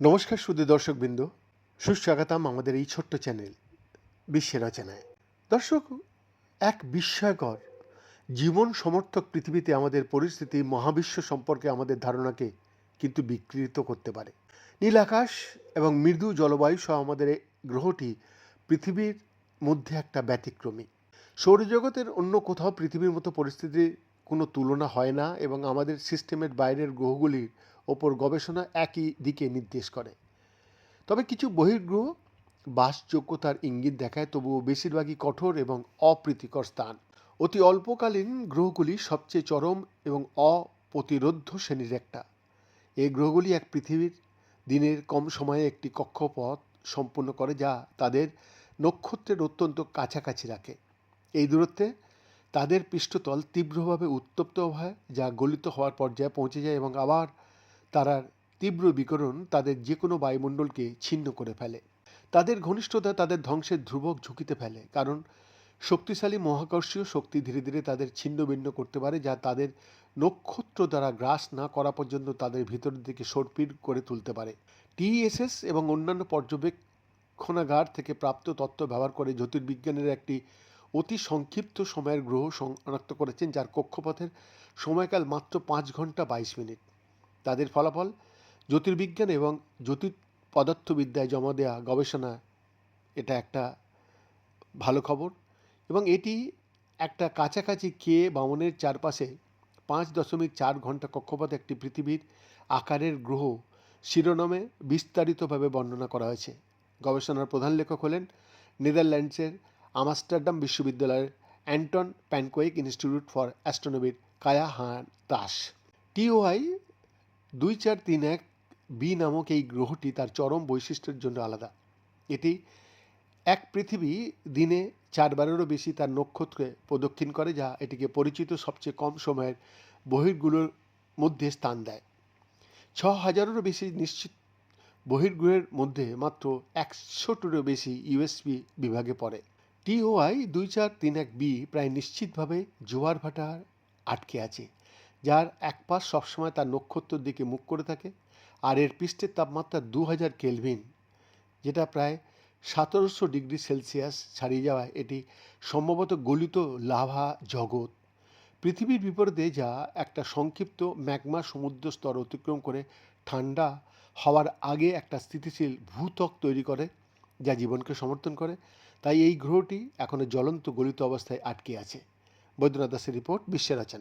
নমস্কার সুদী দর্শকবৃন্দ। সুস্বাগতম আমাদের এই ছোট্ট চ্যানেল, বিশ্বের রচনায় দর্শক, এক বিস্ময়কর জীবন সমর্থক পৃথিবীতে আমাদের পরিস্থিতি, মহাবিশ্ব সম্পর্কে আমাদের ধারণাকে কিন্তু বিকৃত করতে পারে। নীল আকাশ এবং মৃদু জলবায়ু সহ আমাদের গ্রহটি পৃথিবীর মধ্যে একটা ব্যতিক্রমী। সৌরজগতের অন্য কোথাও পৃথিবীর মতো পরিস্থিতির কোনো তুলনা হয় না এবং আমাদের সিস্টেমের বাইরের গ্রহগুলির ওপর গবেষণা একই দিকে নির্দেশ করে। তবে কিছু বহির্গ্রহ বাসযোগ্যতার ইঙ্গিত দেখায়, তবুও বেশিরভাগই কঠোর এবং অপ্রীতিকর স্থান। অতি অল্পকালীন গ্রহগুলি সবচেয়ে চরম এবং অপ্রতিরোধ্য শ্রেণির একটা। এই গ্রহগুলি এক পৃথিবীর দিনের কম সময়ে একটি কক্ষপথ সম্পূর্ণ করে, যা তাদের নক্ষত্রের অত্যন্ত কাছাকাছি রাখে। এই দূরত্বে তাদের পৃষ্ঠতল তীব্রভাবে উত্তপ্ত হয়, যা গলিত হওয়ার পর্যায়ে পৌঁছে যায় এবং আবার তারার তীব্র বিকরণ তাদের যে কোনো বায়ুমণ্ডলকে ছিন্ন করে ফেলে। তাদের ঘনিষ্ঠতা তাদের ধ্বংসের ধ্রুবক ঝুঁকিতে ফেলে, কারণ শক্তিশালী মহাকর্ষীয় শক্তি ধীরে ধীরে তাদের ছিন্ন ভিন্ন করতে পারে, যা তাদের নক্ষত্র দ্বারা গ্রাস না করা পর্যন্ত তাদের ভিতরের দিকে সরপির করে তুলতে পারে। টিএসএস এবং অন্যান্য পর্যবেক্ষণাগার থেকে প্রাপ্ত তথ্য ব্যবহার করে জ্যোতির্বিজ্ঞানের একটি অতি সংক্ষিপ্ত সময়ের গ্রহ শনাক্ত করেছেন, যার কক্ষপথের সময়কাল মাত্র পাঁচ ঘণ্টা বাইশ মিনিট। তাদের ফলাফল, জ্যোতির্বিজ্ঞান এবং জ্যোতি পদার্থবিদ্যায় জমা দেওয়া গবেষণা, এটা একটা ভালো খবর। এবং এটি একটা কাছাকাছি কে বামনের চারপাশে পাঁচ দশমিক চার ঘণ্টা কক্ষপথে একটি পৃথিবীর আকারের গ্রহ শিরোনামে বিস্তারিতভাবে বর্ণনা করা হয়েছে। গবেষণার প্রধান লেখক হলেন নেদারল্যান্ডসের আমস্টারডাম বিশ্ববিদ্যালয়ের অ্যান্টন প্যানকোয়েক ইনস্টিটিউট ফর অ্যাস্ট্রোনমির কায়া হান দাস। টিওআই দুই চার তিন এক বি নামক এই গ্রহটি তার চরম বৈশিষ্ট্যের জন্য আলাদা। এটি এক পৃথিবী দিনে চারবারেরও বেশি তার নক্ষত্রে প্রদক্ষিণ করে, যা এটিকে পরিচিত সবচেয়ে কম সময়ের বহির্গুলোর মধ্যে স্থান দেয়। ছ হাজারেরও বেশি নিশ্চিত বহির্গ্রহের মধ্যে মাত্র একশোটিরও বেশি ইউএসবি বিভাগে পড়ে। টিওআই দুই চার তিন এক বি প্রায় নিশ্চিতভাবে জোয়ার ভাটার আটকে আছে, যার এক পাশ সবসময় তার নক্ষত্রের দিকে মুখ করে থাকে আর এর পৃষ্ঠের তাপমাত্রা দু হাজার কেলভিন, যেটা প্রায় সতেরোশো ডিগ্রি সেলসিয়াস ছাড়িয়ে যাওয়ায় এটি সম্ভবত গলিত লাভা জগৎ। পৃথিবীর বিপরীতে যা একটা সংক্ষিপ্ত ম্যাগমা সমুদ্র স্তর অতিক্রম করে ঠান্ডা হওয়ার আগে একটা স্থিতিশীল ভূত্বক তৈরি করে, যা জীবনকে সমর্থন করে তাই এই গ্রহটি এখনও জ্বলন্ত গলিত অবস্থায় আটকে আছে। বৈদ্যনাথ দাসের রিপোর্ট বিশ্বের আচান